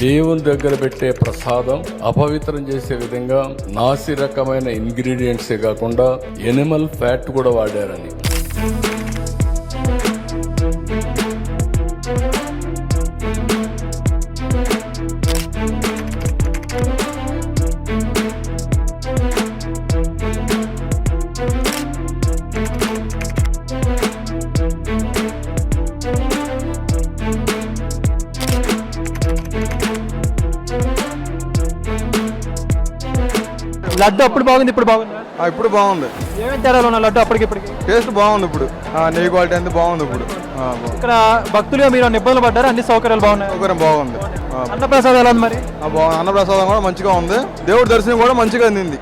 దేవుని దగ్గర పెట్టే ప్రసాదం అపవిత్రం చేసే విధంగా నాసి రకమైన ఇంగ్రీడియంట్సే కాకుండా ఎనిమల్ ఫ్యాట్ కూడా వాడారని. లడ్డు అప్పుడు బాగుంది ఇప్పుడు బాగుంది? ఇప్పుడు బాగుంది. ఏమేమి తేడాలు ఉన్నాయి లడ్డు అప్పటికి ఇప్పటికి? టేస్ట్ బాగుంది ఇప్పుడు. నెయ్యి క్వాలిటీ అంతా బాగుంది ఇప్పుడు. ఇక్కడ భక్తులుగా మీరు ఇబ్బందులు పడ్డారు? అన్ని సౌకర్యాలు బాగున్నాయి? సౌకర్యం బాగుంది. ఆ, అన్నప్రసాదం ఎలా ఉంది మరి? బాగుంది అన్నప్రసాదం కూడా మంచిగా ఉంది. దేవుడి దర్శనం కూడా మంచిగా అందింది.